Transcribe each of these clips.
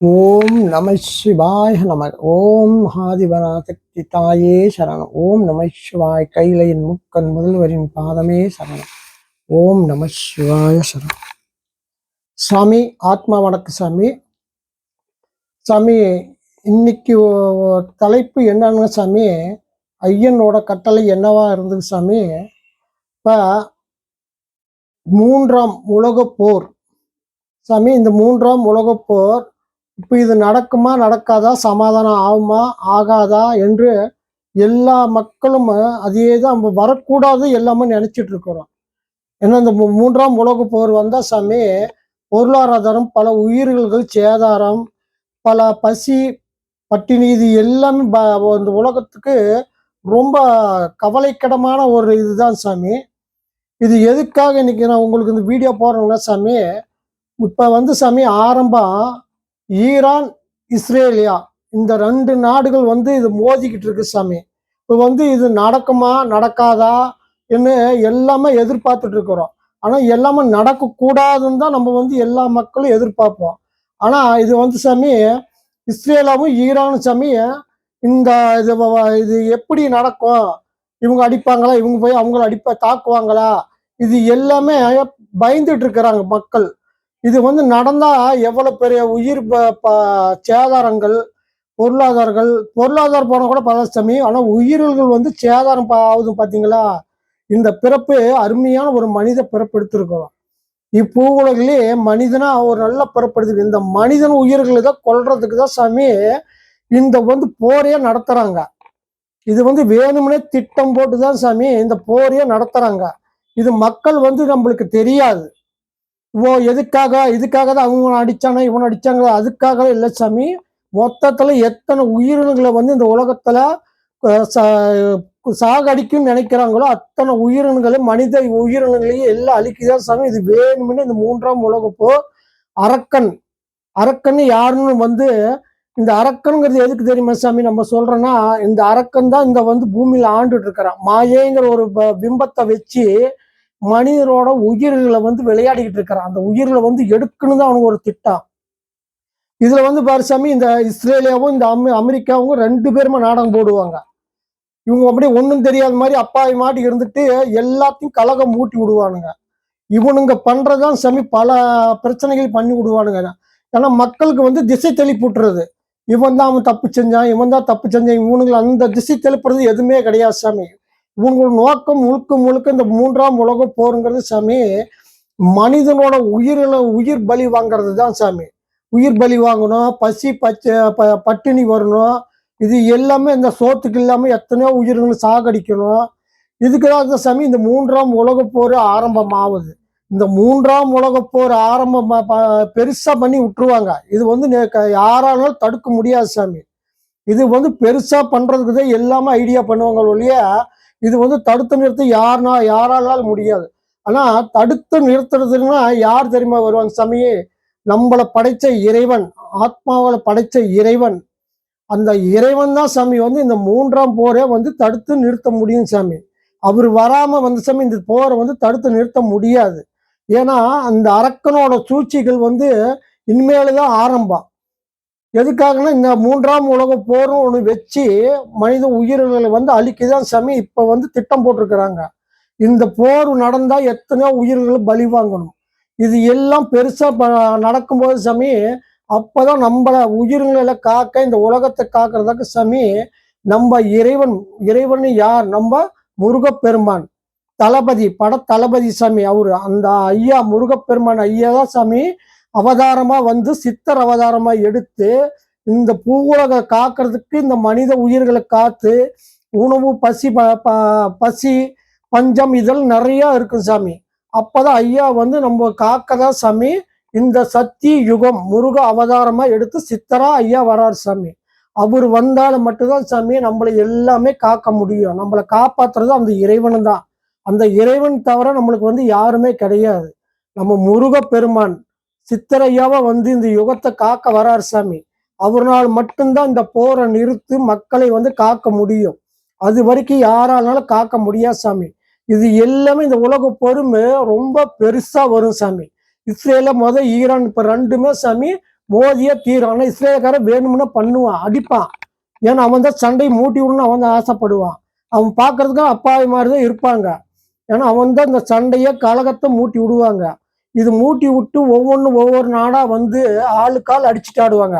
ஓம் நம சிவாய நம. ஓம் ஆதிபராசக்தி தாயே சரணம். ஓம் நம சிவாய் கைலையின் முக்கன் முதல்வரின் பாதமே சரணம். ஓம் நம சிவாய சரணம். சாமி ஆத்மா வணக்க சாமி. சாமி இன்னைக்கு தலைப்பு என்னன்னு சாமி ஐயனோட கட்டளை என்னவா இருந்தது சாமி? இப்போ மூன்றாம் உலகப் போர். சாமி இந்த மூன்றாம் உலகப் போர் இப்போ இது நடக்குமா நடக்காதா சமாதானம் ஆகுமா ஆகாதா என்று எல்லா மக்களும் அதே தான் வரக்கூடாது எல்லாமே நினைச்சிட்டு இருக்கிறோம். ஏன்னா இந்த மூன்றாம் உலக போர் வந்தா சாமி பொருளாதாரம் பல உயிர்கள் சேதாரம் பல பசி பட்டினி இது எல்லாமே ப- இந்த உலகத்துக்கு ரொம்ப கவலைக்கிடமான ஒரு இதுதான் சாமி. இது எதுக்காக இன்னைக்கு நான் உங்களுக்கு இந்த வீடியோ போடுறேன்னா சாமி இப்போ வந்து சாமி ஆரம்பம் ஈரான் இஸ்ரேலியா. இந்த ரெண்டு நாடுகள் வந்து இது மோதிக்கிட்டு இருக்கு சாமி. இப்போ வந்து இது நடக்குமா நடக்காதா என்ன எல்லாமே எதிர்பார்த்துட்டு இருக்கிறோம். ஆனால் எல்லாமே நடக்கக்கூடாதுன்னு தான் நம்ம வந்து எல்லா மக்களும் எதிர்பார்ப்போம். ஆனால் இது வந்து சாமி இஸ்ரேலாவும் ஈரானும் சாமி இந்த இது இது எப்படி நடக்கும்? இவங்க அடிப்பாங்களா? இவங்க போய் அவங்கள அடிப்பா தாக்குவாங்களா? இது எல்லாமே பயந்துட்டு இருக்கிறாங்க மக்கள். இது வந்து நடந்தா எவ்வளவு பெரிய உயிர் சேதாரங்கள் பொருளாதாரங்கள் பொருளாதார போன கூட பரவாயில்ல ஆனா உயிர்கள் வந்து சேதாரம் பா- ஆகுது பாத்தீங்களா? இந்த பிறப்பு அருமையான ஒரு மனித பிறப்பு இப்பூ உலகிலே மனிதனா ஒரு நல்ல பிறப்பு இந்த மனிதன் உயிர்களை தான் கொல்றதுக்கு தான் சாமி இந்த வந்து போரே நடத்துறாங்க. இது வந்து வேணும்னே திட்டம் போட்டு தான் சாமி இந்த போரையே நடத்துறாங்க. இது மக்கள் வந்து நம்மளுக்கு தெரியாது. ஓ எதுக்காக? இதுக்காக தான் அவங்க அடிச்சானா இவன் அடிச்சாங்க அதுக்காக இல்லை சாமி. மொத்தத்தில் எத்தனை உயிரினங்களை வந்து இந்த உலகத்தில் அஹ், சாகடிக்கும்னு நினைக்கிறாங்களோ அத்தனை உயிரினங்களையும் மனித உயிரினங்களையும் எல்லாம் அழிக்குதான் சாமி? இது வேணும்னு இந்த மூன்றாம் உலகப்போ அரக்கன் அரக்கன் யாருன்னு வந்து இந்த அரக்கனுங்கிறது எதுக்கு தெரியுமா சாமி? நம்ம சொல்றோன்னா இந்த அரக்கன் தான் இந்த வந்து பூமியில் ஆண்டுட்டு இருக்கிறான். மாயேங்கிற ஒரு ப- பிம்பத்தை வச்சு மனிதரோட உயிர்களை வந்து விளையாடிக்கிட்டு இருக்கிறான். அந்த உயிர்களை வந்து எடுக்கணும் தான் அவனுக்கு ஒரு திட்டம். இதுல வந்து பாரு சாமி இந்த இஸ்ரேலியாவும் இந்த அமெ- அமெரிக்காவும் ரெண்டு பேருமே நாடகம் போடுவாங்க. இவங்க அப்படியே ஒன்றும் தெரியாத மாதிரி அப்பாவி மாட்டி இருந்துட்டு எல்லாத்தையும் கலகம் மூட்டி விடுவானுங்க. இவனுங்க பண்றதான் சாமி பல பிரச்சனைகள் பண்ணி விடுவானுங்க. ஏன்னா மக்களுக்கு வந்து திசை தெளிப்புட்டுறது. இவன் தான் அவன் தப்பு செஞ்சான் இவன் தான் தப்பு செஞ்சான் இவனுங்களை அந்த திசை தெளிப்புறது எதுவுமே கிடையாது சாமி. உங்களோட நோக்கம் முழுக்க முழுக்க இந்த மூன்றாம் உலக போருங்கிறது சாமி. மனிதனோட உயிரில உயிர் பலி வாங்குறது தான் சாமி. உயிர் பலி வாங்கணும் பசி பச்சை ப- பட்டினி வரணும். இது எல்லாமே இந்த சோத்துக்கு இல்லாமல் எத்தனையோ உயிரினங்களை சாகடிக்கணும். இதுக்குதான் தான் சாமி இந்த மூன்றாம் உலக போர் ஆரம்பமாகுது இந்த மூன்றாம் உலக போர் ஆரம்பம் பெருசா பண்ணி விட்டுருவாங்க. இது வந்து யாராலும் தடுக்க முடியாது சாமி. இது வந்து பெருசா பண்றதுக்கு தான் எல்லாமே ஐடியா பண்ணுவாங்க ஒழிய இது வந்து தடுத்து நிறுத்த யாருனா யாராலும் முடியாது. ஆனா தடுத்து நிறுத்துறதுன்னா யார் தெரியுமா வருவாங்க? சாமி நம்மளை படைச்ச இறைவன் ஆத்மாவில் படைச்ச இறைவன். அந்த இறைவன் தான் சாமி வந்து இந்த மூன்றாம் போரை வந்து தடுத்து நிறுத்த முடியும் சாமி. அவர் வராம வந்து சாமி இந்த போரை வந்து தடுத்து நிறுத்த முடியாது. ஏன்னா அந்த அரக்கனோட சூழ்ச்சிகள் வந்து இனிமேல் தான் ஆரம்பம். எதுக்காகனா இந்த மூன்றாம் உலக போர்னு ஒன்று வச்சு மனித உயிர்களை வந்து அழிக்கதான் சாமி இப்போ வந்து திட்டம் போட்டிருக்கிறாங்க. இந்த போர் நடந்தால் எத்தனையோ உயிர்களை பலி வாங்கணும். இது எல்லாம் பெருசாக ப- நடக்கும்போது சாமி அப்பதான் நம்மளை உயிர்களை காக்க இந்த உலகத்தை காக்கிறதுக்கு சாமி நம்ம இறைவன் இறைவன் யார்? நம்ம முருகப்பெருமான். தளபதி பட தளபதி சாமி அவரு. அந்த ஐயா முருகப்பெருமான் ஐயா தான் சாமி அவதாரமா வந்து சித்தர் அவதாரமா எடுத்து இந்த பூவுலக காக்கிறதுக்கு இந்த மனித உயிர்களை காத்து உணவு பசி ப- ப- பசி பஞ்சம் இதெல்லாம் நிறைய இருக்கும் சாமி. அப்பதான் ஐயா வந்து நம்ம காக்கதா சாமி இந்த சக்தி யுகம் முருக அவதாரமா எடுத்து சித்தரா ஐயா வரார் சாமி. அவர் வந்தாலும் மட்டும்தான் சாமி நம்மளை எல்லாமே காக்க முடியும். நம்மளை காப்பாத்துறது அந்த இறைவன் தான் அந்த இறைவன் தவிர நம்மளுக்கு வந்து யாருமே கிடையாது. நம்ம முருக பெருமான் சித்தரையாவா வந்து இந்த யுகத்தை காக்க வரார் சாமி. அவர்னால் மட்டும்தான் இந்த போரை நிறுத்து மக்களை வந்து காக்க முடியும். அது வரைக்கும் யாராலும் காக்க முடியாது சாமி. இது எல்லாமே இந்த உலக பொறுமை ரொம்ப பெருசா வரும் சாமி. இஸ்ரேல முத ஈரான் இப்ப ரெண்டுமே சாமி மோதியே தீரும். ஆனா இஸ்ரேல்காரன் வேணும்னா பண்ணுவான் அடிப்பான். ஏன்னா அவன் தான் சண்டை மூட்டி விடணும்னு அவன் தான் ஆசைப்படுவான். அவன் பார்க்கறதுக்கும் அப்பாவி மாதிரி தான் இருப்பாங்க. ஏன்னா அவன் தான் இந்த சண்டையை கலகத்தை மூட்டி விடுவாங்க. இது மூட்டி விட்டு ஒவ்வொன்றும் ஒவ்வொரு நாடாக வந்து ஆளுக்கால் அடிச்சுட்டு ஆடுவாங்க.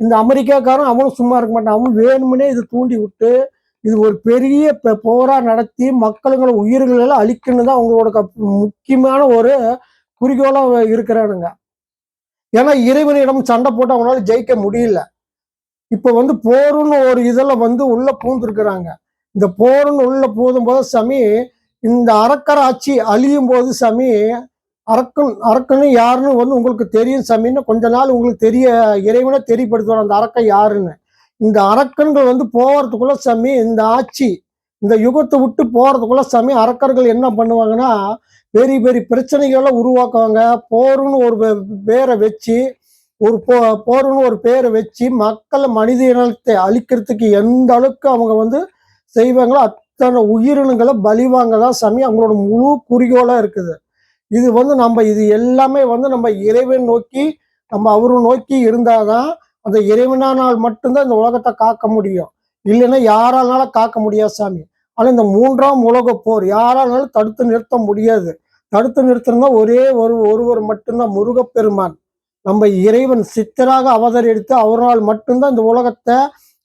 இந்த அமெரிக்காக்காரன் அவனும் சும்மா இருக்க மாட்டான். அவன் வேணும்னே இது தூண்டி விட்டு இது ஒரு பெரிய ப- போரா நடத்தி மக்களுங்களை உயிர்களெல்லாம் அழிக்கணும் தான் அவங்களோட முக்கியமான ஒரு குறிக்கோளாக இருக்கிறானுங்க. ஏன்னா இறைவனிடம் சண்டை போட்டு அவங்களால ஜெயிக்க முடியல. இப்போ வந்து போருன்னு ஒரு இதில் வந்து உள்ள பூந்துருக்குறாங்க. இந்த போருன்னு உள்ள பூதும் போது சாமி இந்த அரக்கர் ஆட்சி அழியும் போது சாமி அரக்கன் அரக்கன் யாருன்னு வந்து உங்களுக்கு தெரியும் சாமின்னு கொஞ்ச நாள் உங்களுக்கு தெரிய இறைவனை தெரியப்படுத்துவார் அந்த அரக்கன் யாருன்னு. இந்த அரக்கன்கள் வந்து போகிறதுக்குள்ள சாமி இந்த ஆட்சி இந்த யுகத்தை விட்டு போகிறதுக்குள்ள சாமி அரக்கர்கள் என்ன பண்ணுவாங்கன்னா பெரிய பெரிய பிரச்சனைகளை உருவாக்குவாங்க. போருன்னு ஒரு பேரை வச்சு ஒரு போ போருன்னு ஒரு பேரை வச்சு மக்கள் மனித இனத்தை அழிக்கிறதுக்கு எந்த அளவுக்கு அவங்க வந்து செய்வாங்களோ அத்தனை உயிரினங்களை பலிவாங்க தான் சாமி. அவங்களோட முழு குறிக்கோளாக இருக்குது. இது வந்து நம்ம இது எல்லாமே வந்து நம்ம இறைவன் நோக்கி நம்ம அவரை நோக்கி இருந்தாதான் அந்த இறைவனால் மட்டும்தான் இந்த உலகத்தை காக்க முடியும். இல்லைன்னா யாராலும் காக்க முடியாது சாமி. ஆனால் இந்த மூன்றாம் உலக போர் யாராலும் தடுத்து நிறுத்த முடியாது. தடுத்து நிறுத்தணும்னா ஒரே ஒரு ஒருவர் மட்டும்தான் முருகப்பெருமான். நம்ம இறைவன் சித்தராக அவதரித்து அவரால் மட்டும்தான் இந்த உலகத்தை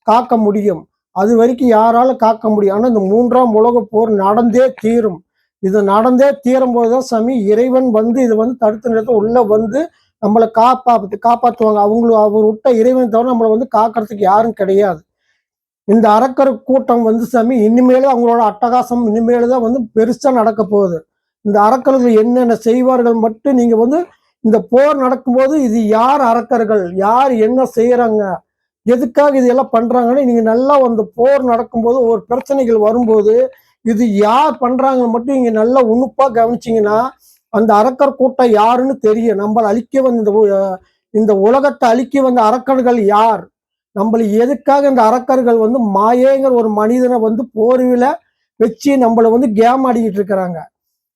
காக்க முடியும். அது வரைக்கும் யாராலும் காக்க முடியும். ஆனால் இந்த மூன்றாம் உலக போர் நடந்தே தீரும். இது நடந்தே தீரும் போதுதான் சாமி இறைவன் வந்து இது வந்து தடுத்து நிறுத்த உள்ள வந்து நம்மளை காப்பாத்து காப்பாற்றுவாங்க அவங்களும் அவர் விட்ட இறைவன் தவிர நம்மளை வந்து காக்கிறதுக்கு யாரும் கிடையாது. இந்த அரக்கர் கூட்டம் வந்து சாமி இனிமேலும் அவங்களோட அட்டகாசம் இனிமேல தான் வந்து பெருசா நடக்க போகுது. இந்த அறக்கர்கள் என்னென்ன செய்வார்கள் மட்டும் நீங்க வந்து இந்த போர் நடக்கும்போது இது யார் அரக்கர்கள் யார் என்ன செய்யறாங்க எதுக்காக இதெல்லாம் பண்றாங்கன்னு நீங்க நல்லா அந்த போர் நடக்கும்போது ஒரு பிரச்சனைகள் வரும்போது இது யார் பண்றாங்கன்னு மட்டும் இங்க நல்லா உன்னுப்பா கவனிச்சிங்கன்னா அந்த அரக்கர் கூட்டம் யாருன்னு தெரியும். நம்மளை அழிக்க வந்த இந்த உ- இந்த உலகத்தை அழிக்க வந்த அரக்கர்கள் யார்? நம்மளை எதுக்காக இந்த அரக்கர்கள் வந்து மாயேங்கிற ஒரு மனிதனை வந்து போர்வில வச்சு நம்மளை வந்து கேம் ஆடிக்கிட்டு இருக்கிறாங்க?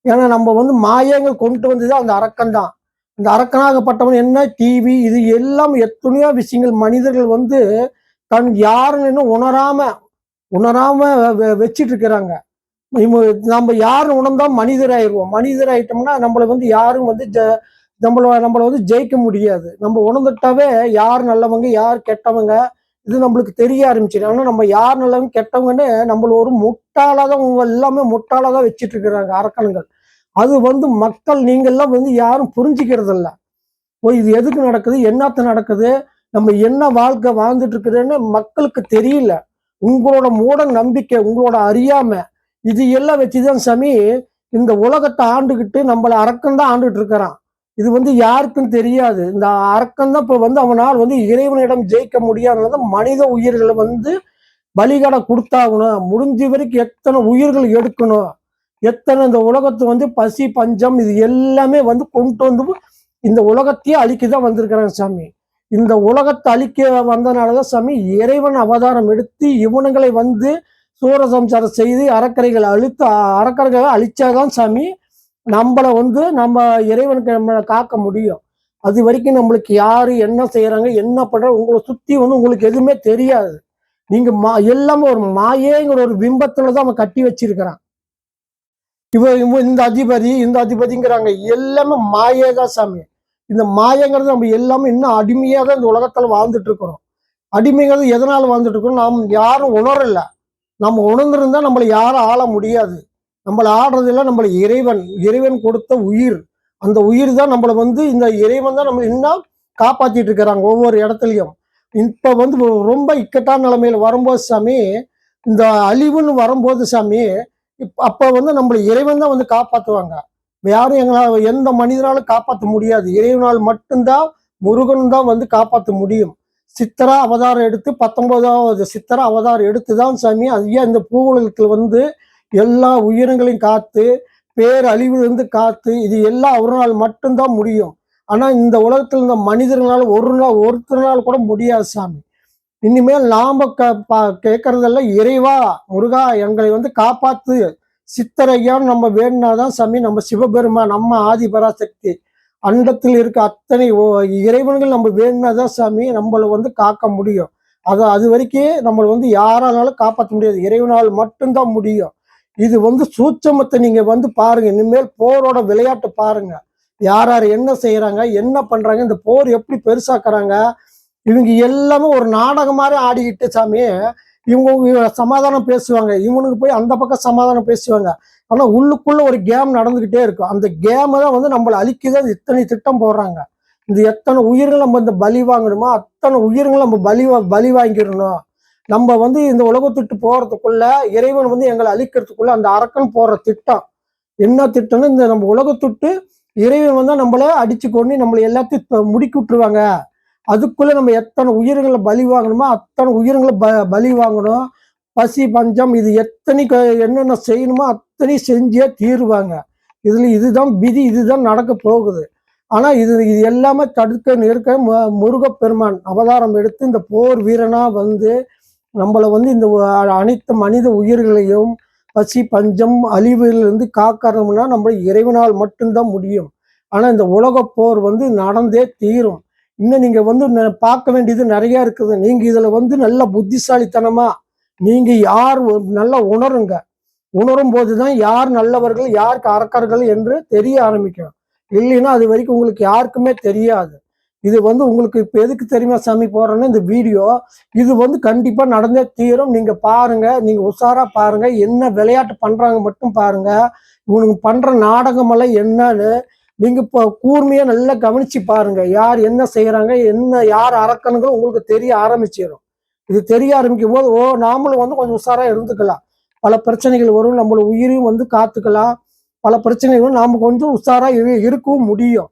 ஏன்னா நம்ம வந்து மாயங்கள் கொண்டு வந்தது அந்த அரக்கன் தான். இந்த அரக்கனாகப்பட்டவன் என்ன? டிவி இது எல்லாம் எத்தனையோ விஷயங்கள் மனிதர்கள் வந்து தன் யாருன்னு இன்னும் உணராம உணராம வச்சிட்டு இருக்கிறாங்க. நம்ம யாருன்னு உணர்ந்தா மனிதராயிருவோம். மனிதராயிட்டோம்னா நம்மளை வந்து யாரும் வந்து ஜ- நம்மள நம்மளை வந்து ஜெயிக்க முடியாது. நம்ம உணர்ந்துட்டாவே யார் நல்லவங்க யார் கெட்டவங்க இது நம்மளுக்கு தெரிய ஆரம்பிச்சிடும் ஆனால் நம்ம யார் நல்லவங்க கெட்டவங்கன்னு நம்மள ஒரு முட்டாளாதான் தான் எல்லாமே முட்டாளாதான் தான் வச்சிட்டு இருக்கிறாங்க அரக்கணங்கள் அது வந்து மக்கள் நீங்கள்லாம் வந்து யாரும் புரிஞ்சுக்கிறது இல்லை ஓ இது எதுக்கு நடக்குது? என்னத்த நடக்குது? நம்ம என்ன வாழ்க்கை வாழ்ந்துட்டு இருக்குதுன்னு மக்களுக்கு தெரியல. உங்களோட மூட நம்பிக்கை உங்களோட அறியாமை இது எல்லாம் வச்சுதான் சாமி இந்த உலகத்தை ஆண்டுகிட்டு நம்மளை அரக்கன் தான் ஆண்டுகிட்டு இருக்கிறான். இது வந்து யாருக்கும் தெரியாது. இந்த அரக்கன் தான் இப்ப வந்து அவனால் வந்து இறைவனிடம் ஜெயிக்க முடியாதுனால மனித உயிர்களை வந்து பலிகடை கொடுத்தாகணும். முடிஞ்ச வரைக்கும் எத்தனை உயிர்கள் எடுக்கணும். எத்தனை இந்த உலகத்தை வந்து பசி பஞ்சம் இது எல்லாமே வந்து கொண்டு வந்து இந்த உலகத்தையே அழிக்க தான் வந்திருக்கிறாங்க சாமி. இந்த உலகத்தை அழிக்க வந்தனாலதான் சாமி இறைவன் அவதாரம் எடுத்து இவனுங்களை வந்து சூரசம்சாரம் செய்து அறக்கரைகளை அழுத்த அறக்கரைகளை அழிச்சாதான் சாமி நம்மளை வந்து நம்ம இறைவனுக்கு நம்மளை காக்க முடியும். அது வரைக்கும் நம்மளுக்கு யாரு என்ன செய்யறாங்க என்ன பண்ணுறாங்க உங்களை சுத்தி வந்து உங்களுக்கு எதுவுமே தெரியாது. நீங்க மா எல்லாமே ஒரு மாயேங்கிற ஒரு பிம்பத்துல தான் அவன் கட்டி வச்சிருக்கிறான். இவ இவ இந்த அதிபதி இந்த அதிபதிங்கிறாங்க. எல்லாமே மாயே தான் சாமி. இந்த மாயங்கிறது நம்ம எல்லாமே இன்னும் அடிமையாக தான் இந்த உலகத்துல வாழ்ந்துட்டு இருக்கிறோம். அடிமைங்கிறது எதனால வாழ்ந்துட்டு இருக்கோம் நாம் யாரும் உணரல. நம்ம உணர்ந்திருந்தா நம்மளை யாரும் ஆள முடியாது. நம்மளை ஆடுறதில்ல நம்மளை இறைவன் இறைவன் கொடுத்த உயிர். அந்த உயிர் தான் நம்மளை வந்து இந்த இறைவன் தான் நம்ம இன்னும் காப்பாத்திட்டு இருக்கிறாங்க ஒவ்வொரு இடத்துலையும். இப்ப வந்து ரொம்ப இக்கட்டான நிலைமையில வரும்போது சாமி இந்த அழிவுன்னு வரும்போது சாமி இப்ப அப்ப வந்து நம்மளை இறைவன் தான் வந்து காப்பாத்துவாங்க. யாரும் எங்களால் எந்த மனிதனாலும் காப்பாற்ற முடியாது. இறைவனால் மட்டும்தான் முருகன் தான் வந்து காப்பாற்ற முடியும். சித்தரா அவதாரம் எடுத்து பத்தொன்பதாவது சித்தரா அவதாரம் எடுத்து தான் சாமி. ஐயா இந்த பூவுலகத்துல வந்து எல்லா உயிரங்களையும் காத்து பேரழிவிலிருந்து காத்து இது எல்லாம் அவரால் மட்டும்தான் முடியும். ஆனா இந்த உலகத்தில் இந்த மனிதர்களால் ஒரு நாள் ஒருத்தரால் கூட முடியாது சாமி. இனிமேல் நாம க பா- கேட்கறதெல்லாம் இறைவா முருகா எங்களை வந்து காப்பாத்து. சித்தரையான்னு நம்ம வேணுனாதான் சாமி நம்ம சிவபெருமான் நம்ம ஆதிபராசக்தி. அண்டத்தில் இருக்க அத்தனை ஓ- இறைவன்கள் நம்ம வேணுனாதான் சாமி நம்மளை வந்து காக்க முடியும். அது அது வரைக்கும் நம்மளை வந்து யாராலும் காப்பாற்ற முடியாது. இறைவனால் மட்டும்தான் முடியும். இது வந்து சூட்சமத்தை நீங்க வந்து பாருங்க. இனிமேல் போரோட விளையாட்டு பாருங்க. யார் யார் என்ன செய்யறாங்க என்ன பண்றாங்க இந்த போர் எப்படி பெருசாக்குறாங்க இவங்க எல்லாமே ஒரு நாடகம் மாதிரி ஆடிக்கிட்டு சாமி இவங்க சமாதானம் பேசுவாங்க. இவனுக்கு போய் அந்த பக்கம் சமாதானம் பேசுவாங்க. ஆனா உள்ளுக்குள்ள ஒரு கேம் நடந்துகிட்டே இருக்கும். அந்த கேமை தான் வந்து நம்மளை அழிக்குதான் இத்தனை திட்டம் போடுறாங்க. இந்த எத்தனை உயிர்கள் நம்ம இந்த பலி வாங்கணுமோ அத்தனை உயிர்கள் நம்ம பலி பலி வாங்கிடணும். நம்ம வந்து இந்த உலகத்துட்டு போறதுக்குள்ள இறைவன் வந்து எங்களை அழிக்கிறதுக்குள்ள அந்த அரக்கன் போடுற திட்டம். என்ன திட்டம்னு இந்த நம்ம உலகத்துட்டு இறைவன் வந்து நம்மள அடிச்சு கொண்டு நம்மளை எல்லாத்தையும் முடிக்கி முடுக்கி விட்டுருவாங்க. அதுக்குள்ள நம்ம எத்தனை உயிர்களை பலி வாங்கணுமோ அத்தனை உயிர்களை ப பலி வாங்கணும். பசி பஞ்சம் இது எத்தனை க- என்னென்ன செய்யணுமோ அத்தனை செஞ்சே தீருவாங்க. இதில் இதுதான் விதி இதுதான் நடக்க போகுது. ஆனால் இது இது எல்லாமே தடுக்க நிற்க மு- முருகப்பெருமான் அவதாரம் எடுத்து இந்த போர் வீரனாக வந்து நம்மளை வந்து இந்த அனைத்து மனித உயிர்களையும் பசி பஞ்சம் அழிவிலிருந்து காக்கணும்னா நம்ம இறைவனால் மட்டும்தான் முடியும். ஆனால் இந்த உலக போர் வந்து நடந்தே தீரும். இன்னும் நீங்கள் வந்து பார்க்க வேண்டியது நிறைய இருக்குது. நீங்கள் இதில் வந்து நல்ல புத்திசாலித்தனமாக நீங்கள் யார் நல்லா உணருங்க. உணரும் போது தான் யார் நல்லவர்கள் யாருக்கு அரக்கர்கள் என்று தெரிய ஆரம்பிக்கும் இல்லைன்னா அது வரைக்கும் உங்களுக்கு யாருக்குமே தெரியாது. இது வந்து உங்களுக்கு இப்போ எதுக்கு தெரியுமா சாமி போறேன்னா இந்த வீடியோ இது வந்து கண்டிப்பாக நடந்தே தீரும். நீங்கள் பாருங்கள் நீங்கள் உஷாராக பாருங்கள் என்ன விளையாட்டு பண்ணுறாங்க மட்டும் பாருங்கள் இவனுக்கு பண்ணுற நாடகமெல்லாம் என்னன்னு நீங்க இப்போ கூர்மையா நல்லா கவனிச்சு பாருங்க. யார் என்ன செய்யறாங்க என்ன யார் அரக்கனுங்களும் உங்களுக்கு தெரிய ஆரம்பிச்சிடும் இது தெரிய ஆரம்பிக்கும் போது ஓ நாமளும் வந்து கொஞ்சம் உஷாரா இருந்துக்கலாம். பல பிரச்சனைகள் வரும் நம்மள உயிரையும் வந்து காத்துக்கலாம். பல பிரச்சனைகளும் நாம கொஞ்சம் உஷாரா இருக்கவும் முடியும்.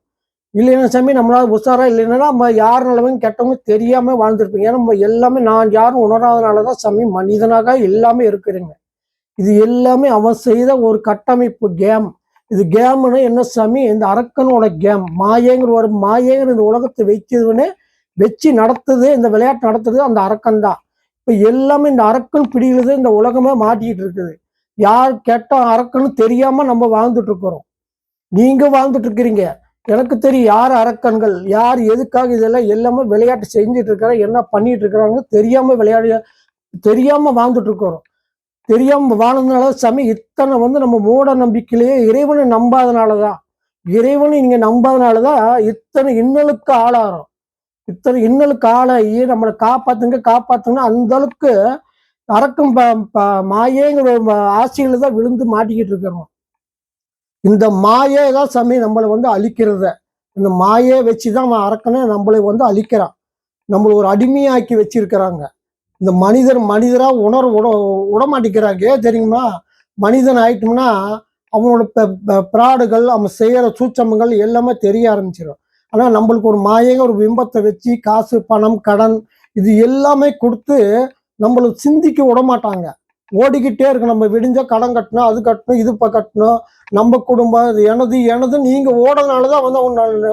இல்லைன்னா சாமி நம்மளால உஷாரா இல்லைன்னா நம்ம யார் நல்லவங்க கெட்டவங்க தெரியாம வாழ்ந்துருப்பீங்க. ஏன்னா நம்ம எல்லாமே நான் யாரும் உணராதனாலதான் சாமி மனிதனாக எல்லாமே இருக்கிறீங்க. இது எல்லாமே அவன் செய்த ஒரு கட்டமைப்பு கேம். இது கேம்னு என்ன சாமி? இந்த அரக்கனோட கேம். மாயேங்கிற ஒரு மாயேங்கிற இந்த உலகத்தை வச்சதுன்னு வச்சு நடத்துது இந்த விளையாட்டு நடத்துறது அந்த அரக்கன் தான். இப்போ எல்லாமே இந்த அரக்கன் பிடிக்கிறது இந்த உலகமே மாட்டிக்கிட்டு இருக்குது. யார் கேட்டால் அரக்கன்னு தெரியாமல் நம்ம வாழ்ந்துட்டு இருக்கிறோம். நீங்கள் வாழ்ந்துட்டு இருக்கிறீங்க. எனக்கு தெரியும் யார் அரக்கன்கள் யார் எதுக்காக இதெல்லாம் எல்லாமே விளையாட்டு செஞ்சுட்டு இருக்கிறாங்க என்ன பண்ணிட்டு இருக்கிறாங்க தெரியாமல் விளையாடி தெரியாமல் வாழ்ந்துட்டு இருக்கிறோம். தெரியாம வாழ்ந்ததுனால சாமி இத்தனை வந்து நம்ம மூட நம்பிக்கையிலேயே இறைவனை நம்பாதனால தான் இறைவனை நீங்க நம்பாதனாலதான் இத்தனை இன்னலுக்கு ஆளாகிறோம் இத்தனை இன்னலுக்கு ஆளாகி நம்மளை காப்பாத்துங்க காப்பாத்துங்க அந்த அளவுக்கு அறக்கும் மாயேங்கிற ஒரு ஆசையில தான் விழுந்து மாட்டிக்கிட்டு இருக்கிறோம். இந்த மாயே தான் சாமி நம்மளை வந்து அழிக்கிறத. இந்த மாயை வச்சு தான் அவன் அரக்கனை நம்மளை வந்து அழிக்கிறான். நம்மளை ஒரு அடிமையாக்கி வச்சிருக்கிறாங்க. இந்த மனிதர் மனிதராக உணர் உட விடமாட்டிக்கிறாங்க தெரியுமா? மனிதன் ஆயிட்டோம்னா அவனோட ப- பிராடுகள் அவன் செய்கிற சூச்சமங்கள் எல்லாமே தெரிய ஆரம்பிச்சிடும் ஆனால் நம்மளுக்கு ஒரு மாயங்க ஒரு பிம்பத்தை வச்சு காசு பணம் கடன் இது எல்லாமே கொடுத்து நம்மளுக்கு சிந்திக்க விட மாட்டாங்க ஓடிக்கிட்டே இருக்கு. நம்ம விடிஞ்ச கடன் கட்டணும் அது கட்டணும் இது இப்போ கட்டணும். நம்ம குடும்பம் இது எனது எனது ஓடுறதுனால ஓடனாலதான் வந்து அவங்க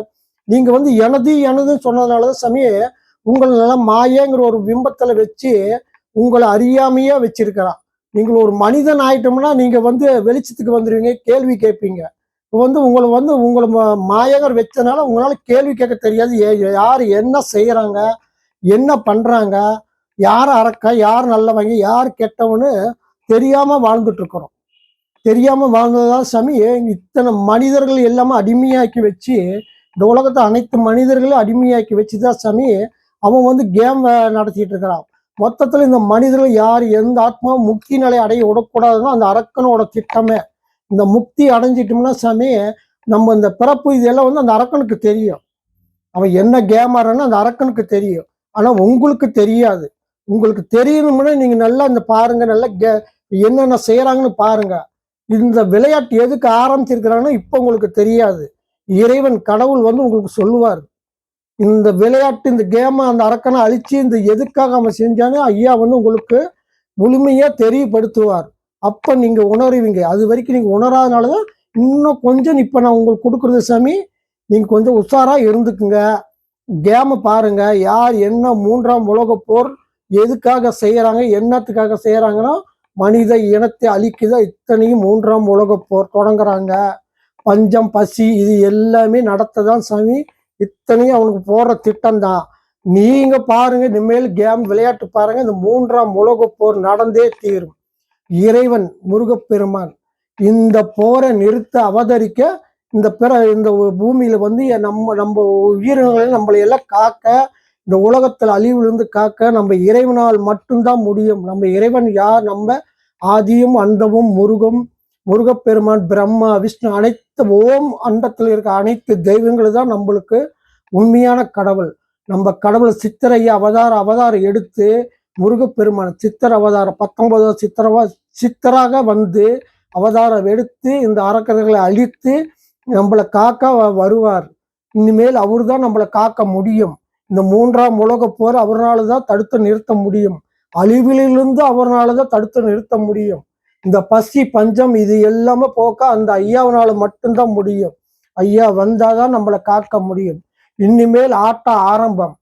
நீங்கள் வந்து எனது எனதுன்னு சொன்னதுனால தான் சமயம் உங்களெல்லாம் மாயங்கிற ஒரு பிம்பத்தில் வச்சு உங்களை அறியாமையே வச்சிருக்கிறான். நீங்கள் ஒரு மனிதன் ஆயிட்டோம்னா நீங்க வந்து வெளிச்சத்துக்கு வந்துடுவீங்க கேள்வி கேட்பீங்க. இப்போ வந்து உங்களை வந்து உங்களை மா- மாயகர் வச்சதுனால உங்களால கேள்வி கேட்க தெரியாது. ஏ- யார் என்ன செய்யறாங்க என்ன பண்றாங்க யார் அறக்க யார் நல்லவங்க யார் கெட்டவனு தெரியாம வாழ்ந்துட்டு இருக்கிறோம் தெரியாம வாழ்ந்ததுதான் சாமி இத்தனை மனிதர்கள் எல்லாமே அடிமையாக்கி வச்சு இந்த உலகத்தை அனைத்து மனிதர்களையும் அடிமையாக்கி வச்சுதான் சாமி அவன் வந்து கேம் நடத்திட்டு இருக்கிறான். மொத்தத்துல இந்த மனிதர்கள் யார் எந்த ஆத்மா முக்தி நிலை அடைய விடக்கூடாதுன்னா அந்த அரக்கனோட திட்டமே. இந்த முக்தி அடைஞ்சிட்டோம்னா சாமி நம்ம இந்த பிறப்பு இதெல்லாம் வந்து அந்த அரக்கனுக்கு தெரியும். அவன் என்ன கேம் அந்த அரக்கனுக்கு தெரியும். ஆனா உங்களுக்கு தெரியாது. உங்களுக்கு தெரியணும்னா நீங்க நல்லா இந்த பாருங்க நல்லா கே- என்னென்ன செய்யறாங்கன்னு பாருங்க. இந்த விளையாட்டு எதுக்கு ஆரம்பிச்சிருக்கிறாங்கன்னா இப்ப உங்களுக்கு தெரியாது. இறைவன் கடவுள் வந்து உங்களுக்கு சொல்லுவார். இந்த விளையாட்டு இந்த கேமை அந்த அரக்கனை அழிச்சு இந்த எதுக்காக அவன் செஞ்சானே ஐயா வந்து உங்களுக்கு முழுமையாக தெரியப்படுத்துவார். அப்போ நீங்கள் உணருவீங்க. அது வரைக்கும் நீங்கள் உணராதனால தான் இன்னும் கொஞ்சம் இப்போ நான் உங்களுக்கு கொடுக்குறது சாமி நீங்கள் கொஞ்சம் உஷாராக இருந்துக்குங்க. கேமை பாருங்கள் யார் என்ன மூன்றாம் உலக போர் எதுக்காக செய்கிறாங்க என்னத்துக்காக செய்கிறாங்கன்னா மனித இனத்தை அழிக்குதா இத்தனையும் மூன்றாம் உலக போர் தொடங்குறாங்க. பஞ்சம் பசி இது எல்லாமே நடத்ததான் சாமி இத்தனையும் அவனுக்கு போடுற திட்டம் தான் நீங்க பாருங்க இனிமேல் கேம் விளையாட்டு பாருங்க இந்த மூன்றாம் உலக போர் நடந்தே தீரும். இறைவன் முருகப்பெருமான் இந்த போரை நிறுத்த அவதரிக்க இந்த பிற இந்த பூமியில வந்து நம்ம நம்ம உயிரினங்களை நம்மளை எல்லாம் காக்க இந்த உலகத்துல அழிவிலிருந்து காக்க நம்ம இறைவனால் மட்டும்தான் முடியும். நம்ம இறைவன் யார்? நம்ம ஆதியும் அந்தமும் முருகம் முருகப்பெருமான் பிரம்மா விஷ்ணு அனைத்து ஓம் அண்டத்தில் இருக்க அனைத்து தெய்வங்களும் தான் நம்மளுக்கு உண்மையான கடவுள். நம்ம கடவுள் சித்தரைய அவதார அவதாரம் எடுத்து முருகப்பெருமான் சித்திர அவதாரம் பத்தொன்பதாவது சித்திரவா சித்தராக வந்து அவதாரம் எடுத்து இந்த அரக்கர்களை அழித்து நம்மளை காக்க வருவார். இனிமேல் அவர் தான் நம்மளை காக்க முடியும். இந்த மூன்றாம் உலக போர் அவரால் தான் தடுத்து நிறுத்த முடியும். அழிவிலிருந்து அவரால் தான் தடுத்து நிறுத்த முடியும். இந்த பசி பஞ்சம் இது எல்லாமே போக்க அந்த ஐயாவினால மட்டும்தான் முடியும். ஐயா வந்தாதான் நம்மளை காக்க முடியும். இனிமேல் ஆட்ட ஆரம்பம்.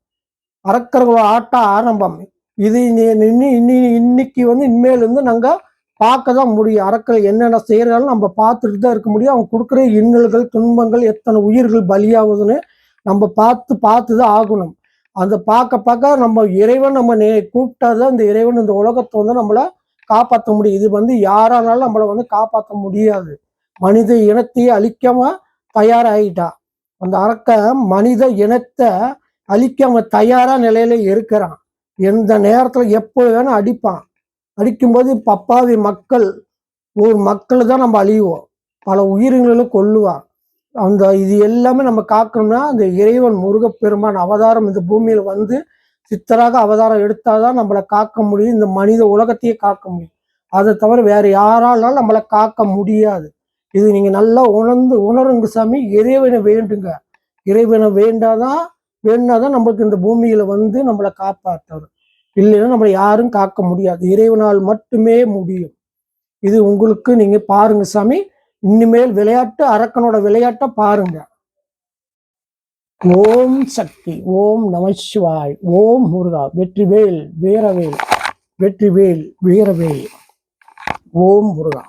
அரக்கர்களோட ஆட்ட ஆரம்பம். இது இன்னி இனி- இன்னைக்கு வந்து இனிமேல் இருந்து நாங்க பார்க்க தான் முடியும். அரக்கர்கள் என்னென்ன செய்யறாலும் நம்ம பார்த்துட்டு தான் இருக்க முடியும். அவங்க கொடுக்குற இன்னல்கள் துன்பங்கள் எத்தனை உயிர்கள் பலியாகுதுன்னு நம்ம பார்த்து பார்த்து தான் ஆகணும். அந்த பார்க்க பார்க்க நம்ம இறைவன் நம்ம நே கூப்பிட்டா தான் இந்த இறைவன் இந்த உலகத்தை வந்து நம்மளை காப்பாற்ற முடியும். இது வந்து யாரானாலும் நம்மளை வந்து காப்பாற்ற முடியாது. மனித இனத்தையே அழிக்காம தயாராகிட்டா அந்த அரக்க மனித இனத்தை அழிக்காம தயாரா நிலையில இருக்கிறான். எந்த நேரத்துல எப்போ வேணா அடிப்பான். அடிக்கும்போது பப்பாவி மக்கள் ஒரு மக்கள் தான் நம்ம அழிவோம். பல உயிரினங்களை கொல்லுவான். அந்த இது எல்லாமே நம்ம காக்கணும்னா அந்த இறைவன் முருகப்பெருமான் அவதாரம் இந்த பூமியில வந்து சித்தராக அவதாரம் எடுத்தாதான் நம்மளை காக்க முடியும். இந்த மனித உலகத்தையே காக்க முடியும். அதை தவிர வேற யாராலும் நம்மளை காக்க முடியாது. இது நீங்க நல்லா உணர்ந்து உணருங்க சாமி. இறைவனை வேண்டுங்க. இறைவனை வேண்டாதான் வேணாதான் நம்மளுக்கு இந்த பூமியில வந்து நம்மளை காப்பாற்றுறது இல்லைன்னா நம்மளை யாரும் காக்க முடியாது. இறைவனால் மட்டுமே முடியும். இது உங்களுக்கு நீங்க பாருங்க சாமி. இனிமேல் விளையாட்டு அரக்கனோட விளையாட்டை பாருங்க. ஓம் சக்தி ஓம் நமசிவாய் ஓம் முருகா வெற்றிவேல் வீரவேல் வெற்றிவேல் வீரவேல். ஓம் முருகா.